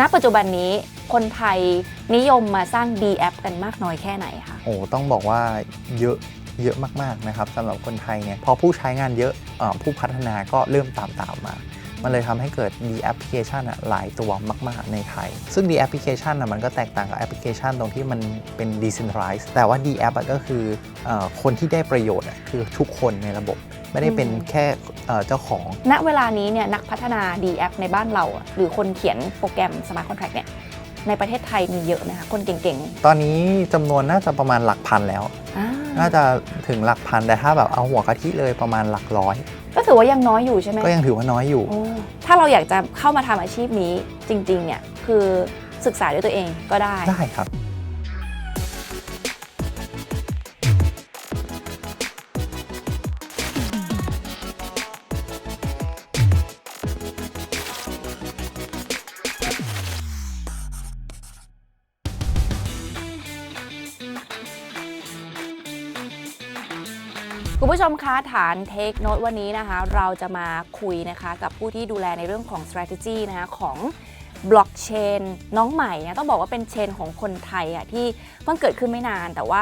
ณปัจจุบันนี้คนไทยนิยมมาสร้าง D app กันมากน้อยแค่ไหนคะ โอ้ต้องบอกว่าเยอะเยอะมากๆนะครับสำหรับคนไทยเนี่ยพอผู้ใช้งานเยอะอ่อผู้พัฒนาก็เริ่มตามตามมา มันเลยทำให้เกิด D application อะหลายตัวมาก ๆ ในไทย ซึ่ง D application อะมันก็แตกต่างกับแอปพลิเคชันตรงที่มันเป็น decentralized แต่ว่า D app อะก็คือออคนที่ได้ประโยชน์อะคือทุกคนในระบบ ไม่ได้เป็นแค่เอ่อเจ้าของ ณเวลานี้เนี่ยนักพัฒนา D app ในบ้านเราอะหรือคนเขียนโปรแกรม Smart Contract เนี่ยในประเทศไทยมีเยอะนะคะคนเก่งตอนนี้จำนวนน่าจะประมาณหลักพันแล้วๆอ่าน่าจะถึงหลักพันแต่ถ้าแบบเอาหัวกะทิเลยประมาณหลักร้อย ก็ถือว่ายังน้อยอยู่ใช่ไหมก็ยังถือว่าน้อยอยู่โอ้ถ้าเราอยากจะเข้ามาทำอาชีพนี้จริงๆเนี่ยคือศึกษาด้วยตัวเองก็ได้ได้ครับ คุณผู้ชมคะฐานเทคโนตวันนี้นะคะ เราจะมาคุยนะคะกับผู้ที่ดูแลในเรื่องของ strategy นะคะของ บล็อกเชนน้องใหม่นะต้องบอกว่าเป็นเชนของคนไทยอะที่เพิ่งเกิดขึ้นไม่นาน แต่ว่า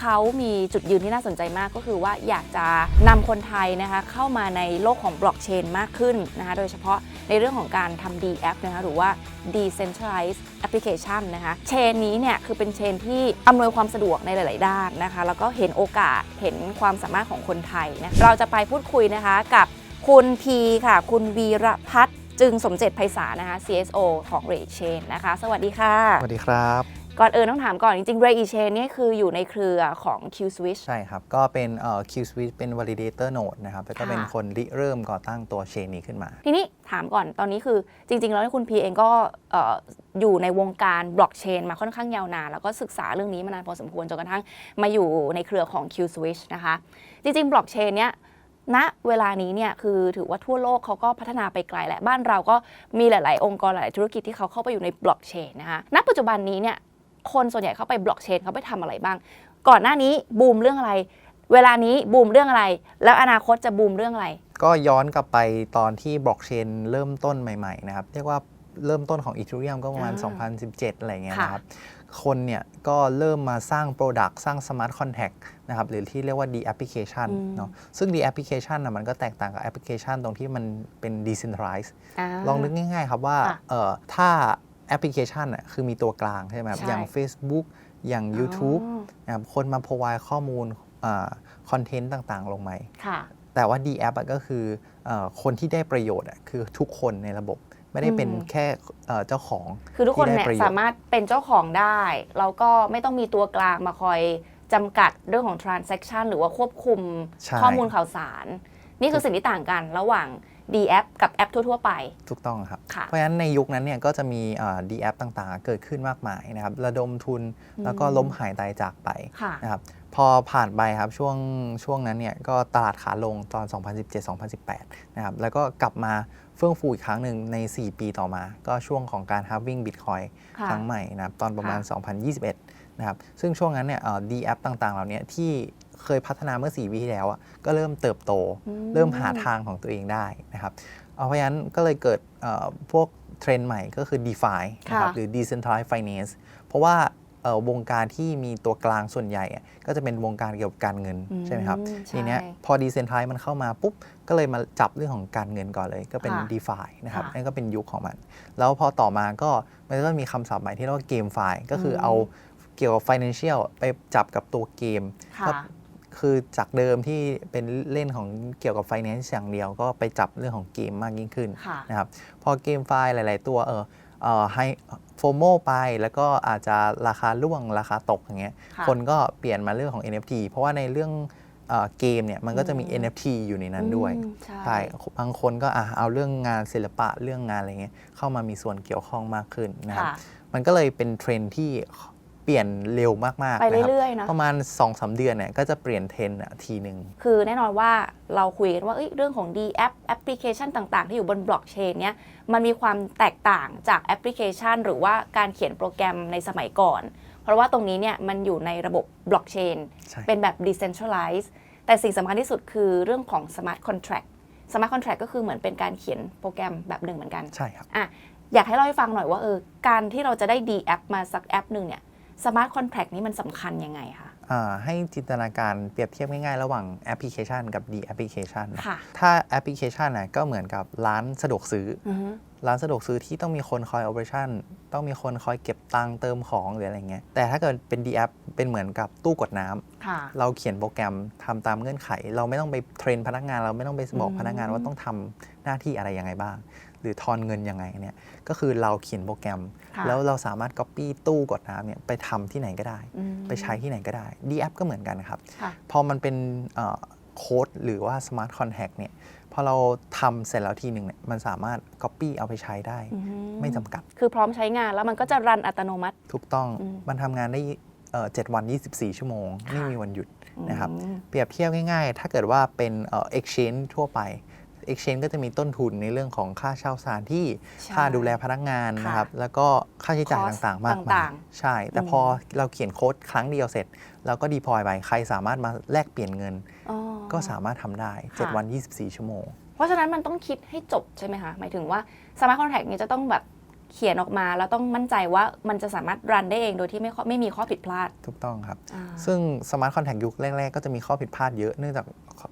เขามีจุดยืนที่น่าสนใจมากก็คือว่าอยากจะนำคนไทยนะคะเข้ามาในโลกของบล็อกเชนมากขึ้นนะคะโดยเฉพาะในเรื่องของการทำ D app นะคะหรือว่า decentralized application นะคะเชนนี้เนี่ยคือเป็นเชนที่อำนวยความสะดวกในหลาย ๆ ด้านนะคะ แล้วก็เห็นโอกาสเห็นความสามารถของคนไทยนะเราจะไปพูดคุยนะคะกับคุณพีค่ะ คุณวีรพัฒน์ จึงสมเจตไพศาลนะคะ CSO ของ r a y Chain นะคะ สวัสดีค่ะ สวัสดีครับ ก่อนอื่นต้องถามก่อนจริงๆ r a y Chain เนี่ยคืออยู่ในเครือของ Q Switch ใช่ครับ ก็เป็นเอ่อ Q Switch เป็น validator node นะครับ แล้วก็ค่ะเป็นคนริเริ่มก่อตั้งตัวเชนนี้ขึ้นมา ทีนี้ถามก่อนตอนนี้คือจริง ๆ แล้วคุณพีเองก็เอ่ออยู่ในวงการบล็อกเชนมาค่อนข้างยาวนาน แล้วก็ศึกษาเรื่องนี้มานานพอสมควรจนกระทั่งมาอยู่ในเครือของ Q Switch นะคะ จริงๆบล็อกเชนเนี้ย ณเวลานี้เนี่ยคือถือว่าทั่วโลกเขาก็พัฒนาไปไกลแหละบ้านเราก็มีหลาย ๆ องค์กรหลายๆธุรกิจที่เขาเข้าไปอยู่ในบล็อกเชนนะคะณปัจจุบันนี้เนี่ยคนส่วนใหญ่เข้าไปบล็อกเชนเขาไปทำอะไรบ้าง ก่อนหน้านี้บูมเรื่องอะไร เวลานี้บูมเรื่องอะไร แล้วอนาคตจะบูมเรื่องอะไร ก็ย้อนกลับไปตอนที่บล็อกเชนเริ่มต้นใหม่ ๆ นะครับ เรียกว่าเริ่มต้นของ Ethereum ก็ประมาณอ่า2017 อะไรเงี้ยค่ะนะครับ คนเนี่ยก็เริ่มมาสร้าง Product สร้าง Smart Contract นะครับหรือที่เรียกว่า D application อืมเนาะซึ่ง D application นะมันก็แตกต่างกับแอปพลิเคชันตรงที่มันเป็น decentralized าลองนึกง่ายๆครับว่าค่ะเอ่อถ้าแอปพลิเคชันอะคือมีตัวกลางใช่ไหมครับใช่อย่าง Facebook อย่าง YouTube อ๋อนะครับคนมา provide ข้อมูลคอนเทนต์ต่างๆ ลงไหมค่ะแต่ว่า D app อะก็คือเออคนที่ได้ประโยชน์อะคือทุกคนในระบบ ไม่ได้เป็นอืมแค่เอ่อเจ้าของ คือทุกคนที่ได้เนี่ยประโยชน์สามารถเป็นเจ้าของได้แล้วก็ไม่ต้องมีตัวกลางมาคอยจำกัดเรื่องของ transaction หรือว่าควบคุมใช่ข้อมูลข่าวสาร นี่คือสิ่งที่ต่างกันระหว่าง D app กับแอปทั่ว ๆ ไป ถูกต้องครับค่ะเพราะฉะนั้นในยุคนั้นเนี่ยก็จะมีเอ่อ D app ต่างๆ เกิดขึ้นมากมายนะครับ ระดมทุนแล้วก็ล้มหายตายจากไปค่ะนะครับพอผ่านไปครับช่วงช่วงนั้นเนี่ยก็ตลาดขาลงตอน 2017-2018 นะครับแล้วก็กลับมา เฟื่องฟูอีกครั้งหนึ่งใน 4 ปีต่อมา ก็ช่วงของการ halving Bitcoin ค่ะครั้งใหม่นะครับตอนประมาณค่ะ2021 นะครับ ซึ่งช่วงนั้นเนี่ยดีแอปต่างๆ เหล่านี้ที่เคยพัฒนาเมื่อ 4 ปีที่แล้วอะก็เริ่มเติบโตอืมเริ่มหาทางของตัวเองได้นะครับเอาเพราะฉะนั้นก็เลยเกิดเอ่อพวกเทรนด์ใหม่ก็คือ DeFi นะครับค่ะหรือ Decentralized Finance เพราะว่าเอ่อ วงการที่มีตัวกลางส่วนใหญ่อะก็จะเป็นวงการเกี่ยวกับการเงินอืมใช่ไหมครับใช่ทีเนี้ยพอ Decentralized มันเข้ามาปุ๊บก็เลยมาจับเรื่องของการเงินก่อนเลย ก็เป็นค่ะ DeFi นะครับค่ะนั่นก็เป็นยุคของมัน แล้วพอต่อมาก็มันก็มีคำศัพท์ใหม่ที่เรียกว่า GameFi ก็คืออมเอาเกี่ยวกับ Financial ไปจับกับตัวเกมค่ะก็คือจากเดิมที่เป็นเล่นของเกี่ยวกับ Finance อย่างเดียวก็ไปจับเรื่องของเกมมากยิ่งขึ้นค่ะนะครับพอเกมไฟล์หลาย ๆ ตัวเออเออ ให้โฟโมไปแล้วก็อาจจะราคาร่วงราคาตกอย่างเงี้ยค่ะ คนก็เปลี่ยนมาเรื่องของ NFT เพราะว่าในเรื่องเอ่อเกมเนี่ยมันก็จะมีอืม NFT อยู่ในนั้นด้วย อืมใช่ ใช่บางคนก็อะเอาเรื่องงานศิลปะเรื่องงานอะไรเงี้ยเข้ามามีส่วนเกี่ยวข้องมากขึ้นนะครับ ค่ะ มันก็เลยเป็นเทรนด์ที่ เปลี่ยนเร็วมากๆไปนะครับเรื่อยๆนะประมาณ2อสเดือนเนี่ยก็จะเปลี่ยนเทรนด์อะทีหนึ่งคือแน่นอนว่าเราคุยกันว่าเอ้ยเรื่องของ D app แอปพลิเคชันต่างๆ ที่อยู่บนบล็อกเชนเนี้ยมันมีความแตกต่างจากแอปพลิเคชัน หรือว่าการเขียนโปรแกรมในสมัยก่อน เพราะว่าตรงนี้เนี่ยมันอยู่ในระบบบล็อกเชนใช่เป็นแบบ decentralized แต่สิ่งสำคัญที่สุดคือเรื่องของ smart contract smart contract ก็คือเหมือนเป็นการเขียนโปรแกรมแบบหนึ่งเหมือนกันใช่ครับอะอยากให้เล่าให้ฟังหน่อยว่าเออการที่เราจะได้ D app มาสักแอปหนึ่งเนี่ย Smart Contract นี้มันสำคัญยังไงคะอ่าให้จินตนาการเปรียบเทียบง่ายๆ ระหว่างแอปพลิเคชันกับ D แอปพลิเคชันค่ะถ้าแอปพลิเคชันนะก็เหมือนกับร้านสะดวกซื้ออือฮึร้านสะดวกซื้อที่ต้องมีคนคอย operation ต้องมีคนคอยเก็บตังค์เติมของหรืออะไรเงี้ย แต่ถ้าเกิดเป็น D app เป็นเหมือนกับตู้กดน้ำค่ะเราเขียนโปรแกรมทำตามเงื่อนไข เราไม่ต้องไปเทรนพนักงาน เราไม่ต้องไปบอกอืมพนักงานว่าต้องทำหน้าที่อะไรยังไงบ้าง หรือทอนเงินยังไงเนี่ยก็คือเราเขียนโปรแกรมค่ะแล้วเราสามารถ Copy ตู้กดน้ำเนี่ยไปทำที่ไหนก็ได้อืมไปใช้ที่ไหนก็ได้ D app ก็เหมือนกันนะครับค่ะพอมันเป็นโค้ดหรือว่า Smart Contract เนี่ยพอเราทำเสร็จแล้วทีหนึ่งเนี่ยมันสามารถ Copy เอาไปใช้ได้อืไม่จำกัด คือพร้อมใช้งานแล้วมันก็จะรันอัตโนมัติ ถูกต้องอืมมันทำงานได้เอ่อ7วัน 24 ชั่วโมงค่ะไม่มีวันหยุดนะครับอืมเปรียบเทียบง่ายๆ ถ้าเกิดว่าเป็นเอ่อ exchange ทั่วไป exchange ก็จะมีต้นทุนในเรื่องของค่าเช่าสถานที่ใช่ค่าดูแลพนักงานค่ะนะครับ แล้วก็ค่าใช้จ่าย Cost ต่างๆ มากมาต่ายงใช่ แต่อืมพอเราเขียนโค้ดครั้งเดียวเสร็จแล้วก็ deploy ไปใครสามารถมาแลกเปลี่ยนเงิน อ๋อ ก็สามารถทำได้ ค่ะ 7 วัน 24 ชั่วโมง เพราะฉะนั้นมันต้องคิดให้จบใช่ไหมคะ หมายถึงว่า Smart Contract นี้จะต้องแบบเขียนออกมาแล้วต้องมั่นใจว่ามันจะสามารถรันได้เองโดยที่ไม่ข้อไม่มีข้อผิดพลาดถูกต้องครับ อ่า ซึ่ง Smart Contract ยุคแรก ๆ ก็จะมีข้อผิดพลาดเยอะเนื่องจาก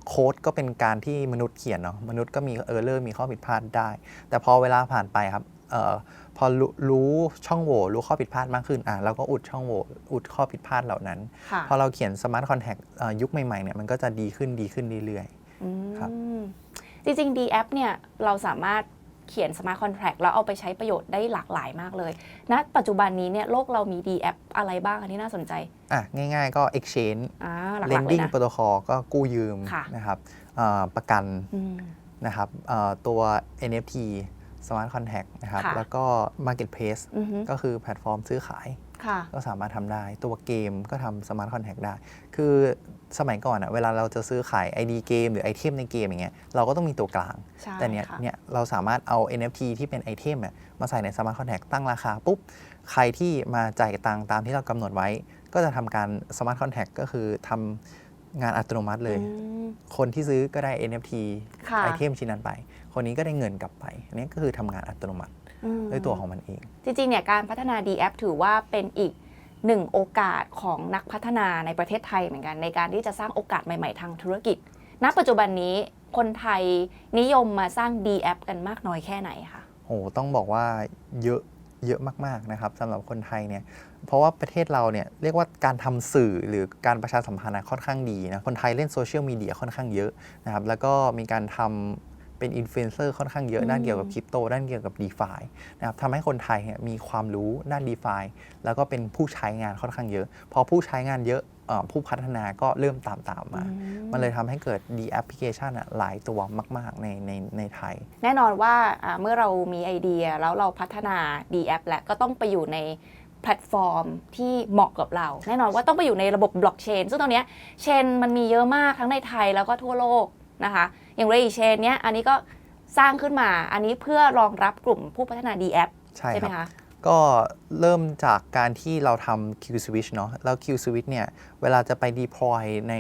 โค้ดก็เป็นการที่มนุษย์เขียนเนาะมนุษย์ก็มีเออร์เลอร์มีข้อผิดพลาดได้ แต่พอเวลาผ่านไปครับเออพอรู้รู้ช่องโหว่รู้ข้อผิดพลาดมากขึ้นอะเราก็อุดช่องโหว่อุดข้อผิดพลาดเหล่านั้นค่ะพอเราเขียน Smart Contract เอ่อยุคใหม่ๆเนี่ยมันก็จะดีขึ้นดีขึ้นเรื่อยอืมครับจริงๆ D app เนี่ยเราสามารถ เขียน Smart Contract แล้วเอาไปใช้ประโยชน์ได้หลากหลายมากเลยณปัจจุบันนี้เนี่ยโลกเรามี D app อะไรบ้างอันนี้น่าสนใจๆอะ ง่ายๆก็ Exchange อ่าหลักๆเลย Lending นะ Protocol ก็กู้ยืมค่ะ นะครับเอ่อประกันอืม นะครับเอ่อตัว NFT Smart Contract นะครับ ค่ะ แล้วก็ Marketplace อือฮึ ก็คือแพลตฟอร์มซื้อขายค่ะ ก็สามารถทำได้ ตัวเกมก็ทำ Smart Contract ได้ คือสมัยก่อนอะเวลาเราจะซื้อขาย ID เกมหรือไอเทมในเกมอย่างเงี้ยเราก็ต้องมีตัวกลางใช่แต่เนี้ยค่ะเนี่ยเราสามารถเอา NFT ที่เป็นไอเทมอะมาใส่ใน Smart Contract ตั้งราคาปุ๊บ ใครที่มาจ่ายตังค์ตามที่เรากำหนดไว้ ก็จะทำการ Smart Contract ก็คือทำงานอัตโนมัติเลยอืมคนที่ซื้อก็ได้ NFT ค่ะไอเทมชิ้นนั้นไป คนนี้ก็ได้เงินกลับไป อันนี้ก็คือทำงานอัตโนมัติอืม ด้วยตัวของมันเอง จริงๆเนี่ยการพัฒนา D app ถือว่าเป็นอีกหนึ่งโอกาสของนักพัฒนาในประเทศไทยเหมือนกัน ในการที่จะสร้างโอกาสใหม่ๆทางธุรกิจ ณ ปัจจุบันนี้คนไทยนิยมมาสร้าง D app กันมากน้อยแค่ไหนคะโอ้ต้องบอกว่าเยอะเยอะมาก ๆ นะครับสำหรับคนไทยเนี่ยเพราะว่าประเทศเราเนี่ยเรียกว่าการทำสื่อหรือการประชาสัมพันธ์อะค่อนข้างดีนะคนไทยเล่นโซเชียลมีเดียค่อนข้างเยอะนะครับแล้วก็มีการทำ เป็นอินฟลูเอนเซอร์ค่อนข้างเยอะอืมด้านเกี่ยวกับคริปโตด้านเกี่ยวกับ d e f านะครับทำให้คนไทยเนี่ยมีความรู้ด้าน d e f าแล้วก็เป็นผู้ใช้งานค่อนข้างเยอะ พอผู้ใช้งานเยอะเอ่อผู้พัฒนาก็เริ่มตามตามๆมา มันเลยทำให้เกิด D application อะหลายตัวมาก ๆ ในในในไทย แน่นอนว่าอ่าเมื่อเรามีไอเดียแล้วเราพัฒนา D app แล้วก็ต้องไปอยู่ในแพลตฟอร์มที่เหมาะกับเรา แน่นอนว่าต้องไปอยู่ในระบบบล็อกเชนซึ่งตรงเนี้ยเชนมันมีเยอะมากทั้งในไทยแล้วก็ทั่วโลกนะคะ อย่างเร y เชนเนี้ยอันนี้ก็สร้างขึ้นมาอันนี้เพื่อรองรับกลุ่มผู้พัฒนา D app ใช่ใช่คไหรัมบคะก็เริ่มจากการที่เราทำ Q Switch เนาะแล้ว Q Switch เนี่ย เวลาจะไป deploy ใน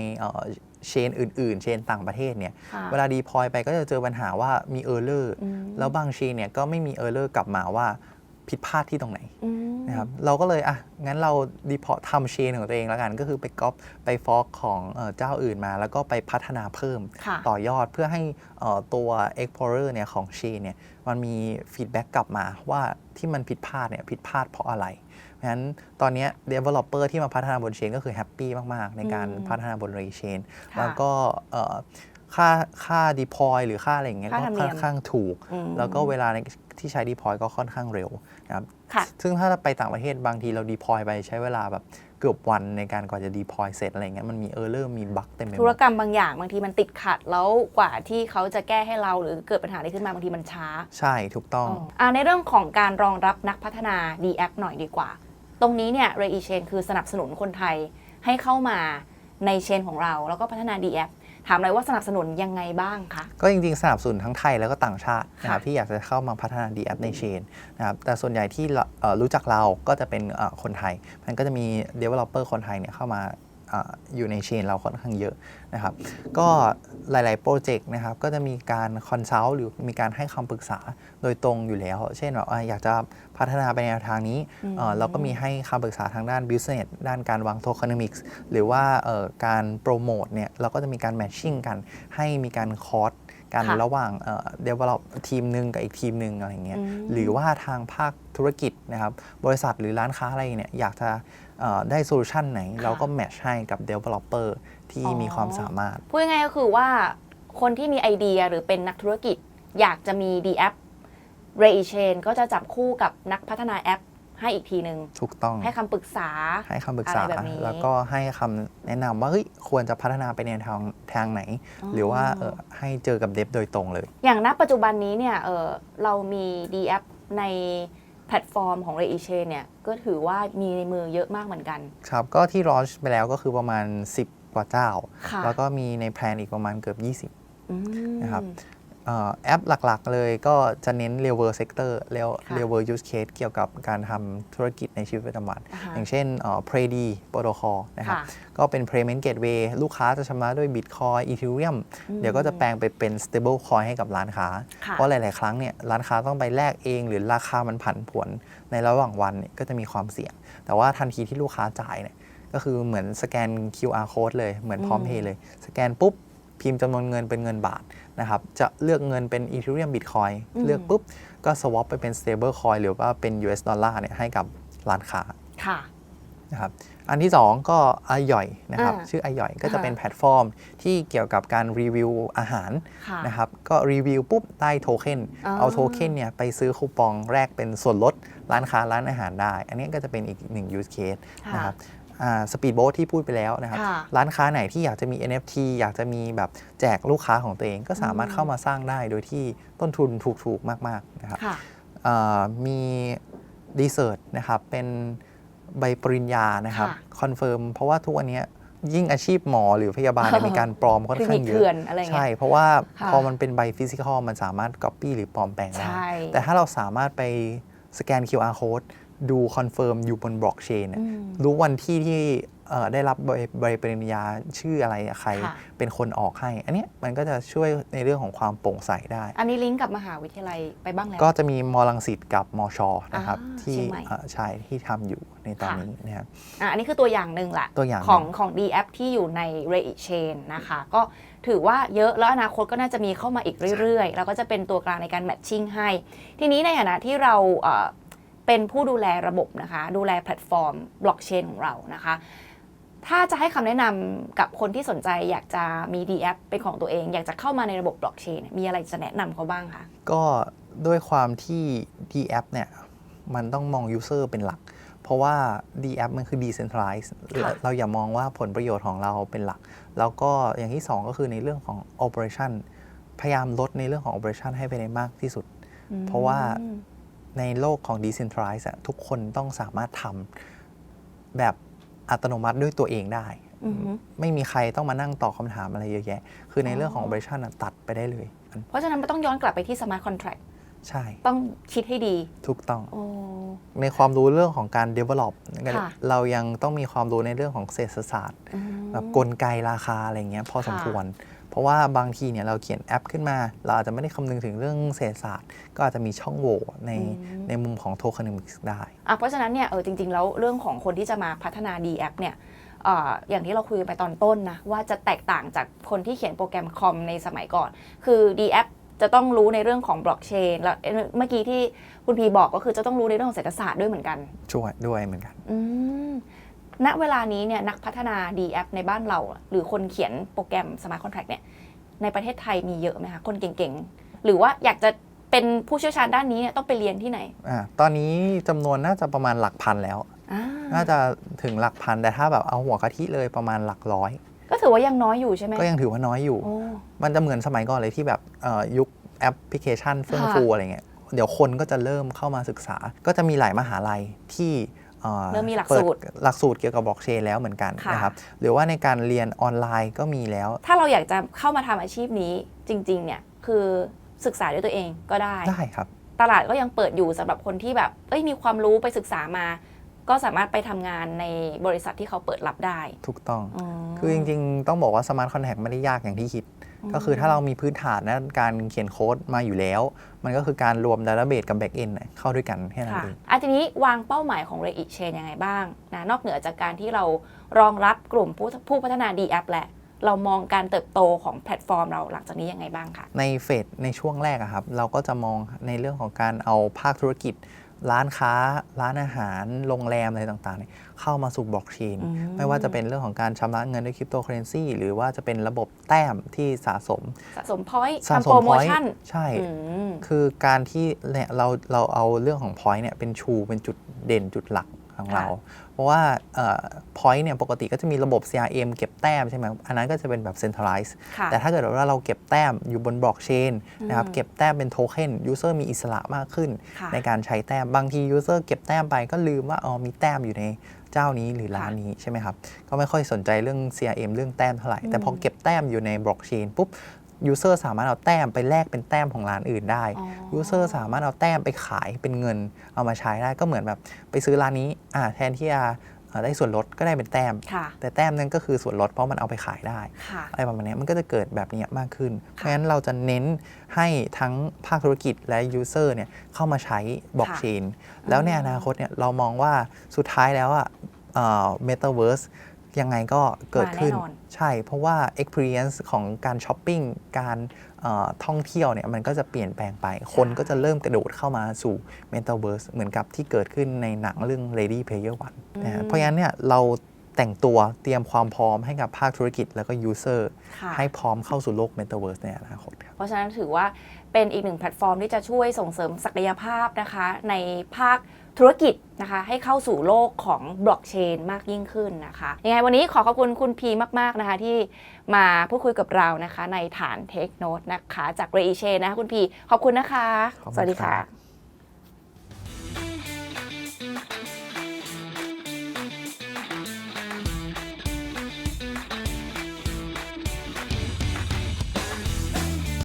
เชนอื่น ๆ เชนต่างประเทศเนี่ยค่ะเวลา deploy ไปก็จะเจอปัญหาว่ามี error อืมแล้วบางเชนเนี่ย ก็ไม่มี error กลับมาว่า ผิดพลาดที่ตรงไหนอืมนะครับเราก็เลยอะงั้นเรา deploy ทำเชนของตัวเองแล้วกัน ก็คือไปก๊อปไปฟอกของเอ่อเจ้าอื่นมา แล้วก็ไปพัฒนาเพิ่มค่ะต่อยอดเพื่อให้เอ่อตัว Explorer เนี่ยของ c h a i n เนี่ยมันมีฟีดแบ็กกลับมาว่าที่มันผิดพลาดเนี่ยผิดพลาดเพราะอะไรเพราะฉะนั้นตอนเนี้ย Developer ที่มาพัฒนาบน Chain ก็คือแฮปปี้มาก ๆ ในการอืมพัฒนาบน Ray Chain ค่ะแล้วก็ เอ่อค่าค่า deploy หรือค่าอะไรอย่างเงี้ยค่าก็ธรรมเนีค่ยอมนข้างถูก อืมแล้วก็เวลาในที่ใช้ deploy ก็ค่อนข้างเร็วนะครับค่ะ ซึ่งถ้าไปต่างประเทศบางทีเรา deploy ไปใช้เวลาแบบเกือบวันในการกว่าจะ deploy เสร็จอะไรเงี้ยมันมี error มีบั๊กเต็มไปหมธุรดกรรมบางอย่างบางทีมันติดขัดแล้วกว่าที่เขาจะแก้ให้เราหรือเกิดปัญหาอะไรขึ้นมาบางทีมันช้าใช่ถูกต้อง อ่าในเรื่องของการรองรับนักพัฒนา D app หน่อยดีกว่า ตรงนี้เนี่ย Ray e Chain คือสนับสนุนคนไทยให้เข้ามาในเชนของเรา แล้วก็พัฒนา D app ถามเลยว่าสนับสนุนยังไงบ้างคะ ก็จริงๆ สนับสนุนทั้งไทยแล้วก็ต่างชาตินะครับค่ะที่อยากจะเข้ามาพัฒนาดีแอปในเชนนะครับแต่ส่วนใหญ่ที่เราเอ่อรู้จักเราก็จะเป็นเอ่อคนไทย มันก็จะมี Developer คนไทยเนี่ยเข้ามา อาอยู่ในเชนเราค่อนข้างเยอะนะครับ ก็หลาย ๆ โปรเจกต์นะครับ ก็จะมีการคอนซัลท์หรือมีการให้คำปรึกษาโดยตรงอยู่แล้ว เช่นแบบอะอยากจะพัฒนาไปในแนวทางนี้เอ่อเราก็มีให้คำปรึกษาทางด้าน business ด้านการวาง tokenomics หรือว่าเอ่อการโปรโมทเนี่ย เราก็จะมีการ matching กันให้มีการคอร์ส กันค่ะระหว่างเอ่อ develop ทีมหนึ่งกับอีกทีมหนึ่งอะไรเงี้ยอืมหรือว่าทางภาคธุรกิจนะครับบริษัทหรือร้านค้าอะไรเนี่ยอยากจะเอ่อได้โซลูชันไหนค่ะเราก็แมทช์ให้กับ developer ที่อ๋อมีความสามารถ พูดง่ายๆก็คือว่าคนที่มีไอเดียหรือเป็นนักธุรกิจ อยากจะมี D app r a y Chain ก็จะจับคู่กับนักพัฒนาแอป ให้อีกทีหนึ่งถูกต้อง ให้คำปรึกษา ให้คำปรึกษา อะไรแบบนี้แล้วก็ให้คำแนะนำว่าเฮ้ยควรจะพัฒนาไปในทางทางไหน อ๋อ หรือว่าเออให้เจอกับเดฟโดยตรงเลย อย่างณปัจจุบันนี้เนี่ยเออเรามี D app ในแพลตฟอร์มของ r a y Chain เนี่ย ก็ถือว่ามีในมือเยอะมากเหมือนกัน ครับ ก็ที่รอนช์ไปแล้วก็คือประมาณ 10 กว่าเจ้า ค่ะแล้วก็มีในแพลนอีกประมาณเกือบอืมนะครับ20เอ่อ แอปหลักๆ เลยก็จะเน้น r e a l world sector เรียค่ะ real world use case เกี่ยวกับการทำธุรกิจในชีวิตประจำวันอ่าฮะอย่างเช่นเอ่อ Prady Protocol นะครับค่ะก็เป็น payment gateway ลูกค้าจะชำระด้วย Bitcoin Ethereum อืมเดี๋ยวก็จะแปลงไปเป็น stable coin ให้กับร้านค้าค่ะเพราะหลาย ๆ ครั้งเนี่ยร้านค้าต้องไปแลกเอง หรือราคามันผันผวนในระหว่างวันเนี่ยก็จะมีความเสี่ยง แต่ว่าทันทีที่ลูกค้าจ่ายเนี่ยก็คือเหมือนสแกน QR code เลยเหมือนพร้อมเพย์เลย สแกนปุ๊บ พิมพ์จำนวนเงินเป็นเงินบาทนะครับจะเลือกเงินเป็น Ethereum Bitcoin อืมเลือกปุ๊บ ก็ swap ไปเป็น stable coin หรือว่าเป็น US ดอลลาร์เนี่ยให้กับร้านค้าค่ะนะครับอันที่ 2 ก็อายอยนะครับอ่าชื่ออายอยก็จะอ่าเป็นแพลตฟอร์มที่เกี่ยวกับการรีวิวอาหารค่ะนะครับก็รีวิวปุ๊บได้โทเค็นอ๋อเอาโทเค็นเนี่ยไปซื้อคูปองแรกเป็นส่วนลดร้านค้าร้านอาหารได้ อันนี้ก็จะเป็นอีกหนึ่ง use case ค่ะนะครับ สปีดโบ๊ทที่พูดไปแล้วนะครับ ค่ะ ร้านค้าไหนที่อยากจะมี NFT อยากจะมีแบบแจกลูกค้าของตัวเอง ก็สามารถเข้ามาสร้างได้โดยที่ต้นทุนถูกๆ มากๆนะครับ ค่ะ เอ่อมีดีเซอร์ตนะครับ เป็นใบปริญญานะครับ ค่ะคอนเฟิร์ม เพราะว่าทุกวันเนี้ยยิ่งอาชีพหมอหรือพยาบาลเนี่ย มีการปลอมค่อนคลิข้านิงกเยเถื่ออะนอะไรเงี้ยใช่เพราะว่าค่ะ พอมันเป็นใบฟิสิกอลมันสามารถ Copy หรือปลอมแปลงได้ ใช่ แต่ถ้าเราสามารถไปสแกน QR code ดูคอนเฟิร์มอยู่บนบล็อกเชนอืมรู้วันที่ที่เอ่อได้รับใบใบปริญญาชื่ออะไรใครค่ะเป็นคนออกให้ อันเนี้ยมันก็จะช่วยในเรื่องของความโปร่งใสได้ อันนี้ลิงก์กับมหาวิทยาลัยไปบ้างแล้ว ก็จะมีมอลังสิตกับมอชอนะครับอ่าที่เชียงใหม่เอ่อใช่ที่ทำอยู่ในตอนค่ะนี้นะครับอะอันนี้คือตัวอย่างหนึ่งละตัวอย่างของหนึ่งของ D app ที่อยู่ใน r a y Chain นะคะ ก็ถือว่าเยอะแล้วอนาคตก็น่าจะมีเข้ามาอีกเรื่อยๆ แล้วก็จะเป็นตัวกลางในการแมทชิ่งให้ ทีนี้ในฐานะที่เรา เอ่อเป็นผู้ดูแลระบบนะคะ ดูแลแพลตฟอร์มบล็อกเชนของเรานะคะ ถ้าจะให้คำแนะนำกับคนที่สนใจอยากจะมี D app เป็นของตัวเอง อยากจะเข้ามาในระบบบล็อกเชนมีอะไรจะแนะนำเขาบ้างคะก็ด้วยความที่ D app เนี่ยมันต้องมอง user เป็นหลัก เพราะว่า D app มันคือ decentralized ค่ะเราอย่ามองว่าผลประโยชน์ของเราเป็นหลัก แล้วก็อย่างที่ 2 ก็คือในเรื่องของ operation พยายามลดในเรื่องของ operation ให้ไปได้มากที่สุด เพราะว่าอืม ในโลกของ decentralized อะทุกคนต้องสามารถทำแบบอัตโนมัติด้วยตัวเองได้อือฮึไม่มีใครต้องมานั่งตอบคำถามอะไรเยอะแยะ คือในอ๋อเรื่องของ operation อะตัดไปได้เลยมันเพราะฉะนั้นมันต้องย้อนกลับไปที่ smart contract ใช่ ต้องคิดให้ดี ถูกต้องโอ้ในความรู้เรื่องของการ develop ค่ะเรายังต้องมีความรู้ในเรื่องของเศรษฐศาสตร์อืมแบบกลไกราคาอะไรเงี้ยพอสมค่ะควร เพราะว่าบางทีเนี่ยเราเขียนแอปขึ้นมา เราอาจจะไม่ได้คำนึงถึงเรื่องเศรษฐศาสตร์ ก็อาจจะมีช่องโหว่ในอืมในมุมของโท k คน o มิกส์ได้อะเพราะฉะนั้นเนี่ยเออจริง ๆ แล้วเรื่องของคนที่จะมาพัฒนา D app เนี่ยเอ่ออย่างที่เราคุยกันไปตอนต้นนะ ว่าจะแตกต่างจากคนที่เขียนโปรแกรมคอมในสมัยก่อน คือ D app จะต้องรู้ในเรื่องของบล็อกเชนแล้วเอ่อเมื่อกี้ที่คุณพีบอกก็คือจะต้องรู้ในเรื่องของเศรษฐศาสตร์ด้วยเหมือนกัน ช่วยด้วยเหมือนกัน อืม ณเวลานี้เนี่ยนักพัฒนา D app ในบ้านเรา หรือคนเขียนโปรแกรม Smart Contract เนี่ยในประเทศไทยมีเยอะไหมคะ คนเก่งๆ หรือว่าอยากจะเป็นผู้เชี่ยวชาญด้านนี้เนี่ยต้องไปเรียนที่ไหนอ่าตอนนี้จำนวนน่าจะประมาณหลักพันแล้วอ่าน่าจะถึงหลักพันแต่ถ้าแบบเอาหัวกะทิเลยประมาณหลักร้อย ก็ถือว่ายังน้อยอยู่ใช่ไหมก็ยังถือว่าน้อยอยู่ โอ้ มันจะเหมือนสมัยก่อนเลยที่แบบเอ่อยุคแอปพลิเคชันเฟื่องค่ะฟูอะไรเงี้ยเดี๋ยวคนก็จะเริ่มเข้ามาศึกษา ก็จะมีหลายมหาลัยที่อ่อ เริ่มมีหลักปิดสูตรหลักสูตรเกี่ยวกับบล็อกเชนแล้วเหมือนกันค่ะนะครับหรือว่าในการเรียนออนไลน์ก็มีแล้ว ถ้าเราอยากจะเข้ามาทำอาชีพนี้จริงๆเนี่ยคือศึกษาด้วยตัวเองก็ได้ได้ครับ ตลาดก็ยังเปิดอยู่สำหรับคนที่แบบเอ้ยมีความรู้ไปศึกษามา ก็สามารถไปทำงานในบริษัทที่เขาเปิดรับได้ ถูกต้องมคือจริงๆ ต้องบอกว่า Smart Contract ไม่ได้ยากอย่างที่คิด ก็คือถ้าเรามีพื้นฐานด้านการเขียนโค้ดมาอยู่แล้ว มันก็คือการรวม Database กับ Backend เนี่ยเข้าด้วยกันแค่นั้นค่ะเองอะทีนี้วางเป้าหมายของ r e i Chain ยังไงบ้างนะนอกเหนือจากการที่เรารองรับกลุ่มผู้ผู้พัฒนา D App แหละ เรามองการเติบโตของแพลตฟอร์มเราหลังจากนี้ยังไงบ้างคะในเฟสในช่วงแรกอะครับ เราก็จะมองในเรื่องของการเอาภาคธุรกิจ ร้านค้า ร้านอาหาร โรงแรม อะไรต่างๆเนี่ยเข้ามาสู่บล็อกเชนอืมไม่ว่าจะเป็นเรื่องของการชำระเงินด้วยคริปโตเคอเรนซีหรือว่าจะเป็นระบบแต้มที่สะสม สะสม point สะทำสโปรมโม point ชั่น ใช่อืมคือการที่เนี่ยเราเราเอาเรื่องของ point เนี่ยเป็นชูเป็นจุดเด่นจุดหลัก ของเรา เพราะว่าเอ่อ point เนี่ยปกติก็จะมีระบบ CRM เก็บแต้มใช่ไหมอันนั้นก็จะเป็นแบบ centralized ค่ะแต่ถ้าเกิดว่าเราเก็บแต้มอยู่บนบล็อกเชนนะครับอืมเก็บแต้มเป็นโทเค็นยูเซอร์มีอิสระมากขึ้นค่ะในการใช้แต้มบางทียูเซอร์เก็บแต้มไปก็ลืมว่าอ๋อมีแต้มอยู่ในเจ้านี้หรือร้านนี้ใช่ไหมครับ ก็ไม่ค่อยสนใจเรื่อง CRM เรื่องแต้มเท่าไหร่ แต่พอเก็บแต้มอยู่ในบล็อกเชนปุ๊บ ยูเซอร์สามารถเอาแต้มไปแลกเป็นแต้มของร้านอื่นได้อ๋อยูเซอร์สามารถเอาแต้มไปขายเป็นเงิน เอามาใช้ได้ก็เหมือนแบบไปซื้อร้านนี้อ่าแทนที่จะอ่าได้ส่วนลดก็ได้เป็นแต้มค่ะแต่แต้มนั้นก็คือส่วนลดเพราะมันเอาไปขายได้ค่ะอะไรประมาณเนี้ยมันก็จะเกิดแบบเนี้ยมากขึ้น เพราะฉะนั้นเราจะเน้นให้ทั้งภาคธุรกิจและยูเซอร์เนี่ยเข้ามาใช้บล็อกเชนแล้วในอนาคตเนี่ยเรามองว่าสุดท้ายแล้วอะเมตาเวิร์ส ยังไงก็เกิดขึ้นมาแน่นอนใช่ เพราะว่า experience ของการช้อปปิ้งการเอ่อท่องเที่ยวเนี่ยมันก็จะเปลี่ยนแปลงไป คนก็จะเริ่มกระโดดเข้ามาสู่ Metaverse เหมือนกับที่เกิดขึ้นในหนังเรื่อง Lady Player One นะฮะเพราะฉะนั้นเนี่ยเราแต่งตัวเตรียมความพร้อมให้กับภาคธุรกิจแล้วก็ User ค่ะให้พร้อมเข้าสู่โลก Metaverse ในอนาคตครับเพราะฉะนั้นถือว่าเป็นอีกหนึ่งแพลตฟอร์มที่จะช่วยส่งเสริมศักยภาพนะคะในภาค ธุรกิจนะคะ ให้เข้าสู่โลกของบล็อกเชนมากยิ่งขึ้นนะคะยังไงวันนี้ขอขอบคุณคุณพีมากๆนะคะที่มาพูดคุยกับเรานะคะ ในฐานเทคโน e นะคะ จากเร e เชนนะคะคุณพีขอบคุณนะคะขอบคุณสวัสดีครัค่ะบ